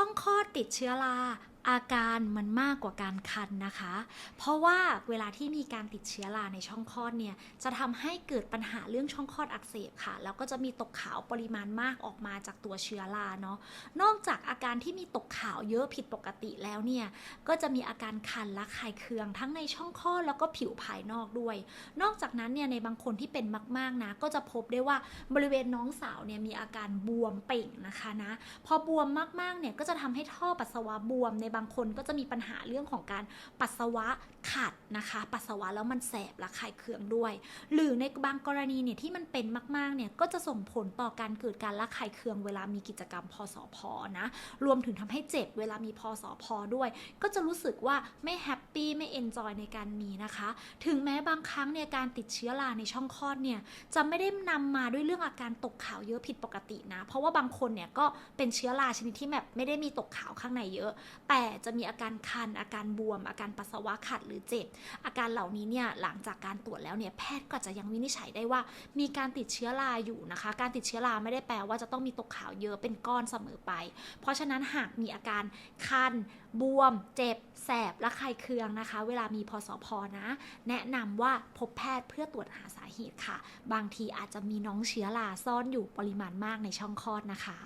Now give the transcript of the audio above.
ช่องคลอดติดเชื้อรา อาการมันมากกว่าการคันนะคะ เพราะว่าเวลาที่มีการติดเชื้อราในช่องคลอดเนี่ยจะทำให้เกิดปัญหาเรื่องช่องคลอดอักเสบค่ะ แล้วก็จะมีตกขาวปริมาณมากออกมาจากตัวเชื้อราเนาะนอกจากอาการที่มีตกขาวเยอะผิดปกติแล้วเนี่ยก็จะมีอาการคันและคายเคืองทั้งในช่องคลอดแล้วก็ผิวภายนอกด้วย นอกจากนั้นเนี่ยในบางคนที่เป็นมากๆนะก็จะพบได้ว่าบริเวณน้องสาวเนี่ยมีอาการบวมเป่งนะคะนะพอบวมมากๆเนี่ยก็จะทำให้ท่อปัสสาวะบวมในบางคนก็จะมีปัญหาเรื่องของการปัสสาวะขัดนะคะ ปัสสาวะแล้วมันแสบและคายเคืองด้วย หรือในบางกรณีเนี่ยที่มันเป็นมากๆเนี่ยก็จะส่งผลต่อการเกิดการระคายเคืองเวลามีกิจกรรมพสพนะรวมถึงทำให้เจ็บเวลามีพสพด้วย ก็จะรู้สึกว่าไม่แฮปปี้ไม่เอนจอยในการมีนะคะ ถึงแม้บางครั้งเนี่ยการติดเชื้อราในช่องคลอดเนี่ยจะไม่ได้นำมาด้วยเรื่องอาการตกขาวเยอะผิดปกตินะ เพราะว่าบางคนเนี่ยก็เป็นเชื้อราชนิดที่แบบไม่ได้มีตกขาวข้างในเยอะ แต่จะมีอาการคัน อาการบวม อาการปัสสาวะขัดหรือเจ็บ อาการเหล่านี้เนี่ยหลังจากการตรวจแล้วเนี่ยแพทย์ก็จะยังวินิจฉัยได้ว่า มีการติดเชื้อราอยู่นะคะ การติดเชื้อราไม่ได้แปลว่าจะต้องมีตกขาวเยอะเป็นก้อนเสมอไป เพราะฉะนั้นหากมีอาการคัน บวม เจ็บ แสบและคายเคืองนะคะ เวลามีพสพนะ แนะนำว่าพบแพทย์เพื่อตรวจหาสาเหตุค่ะ บางทีอาจจะมีน้องเชื้อราซ่อนอยู่ปริมาณมากในช่องคลอดนะคะ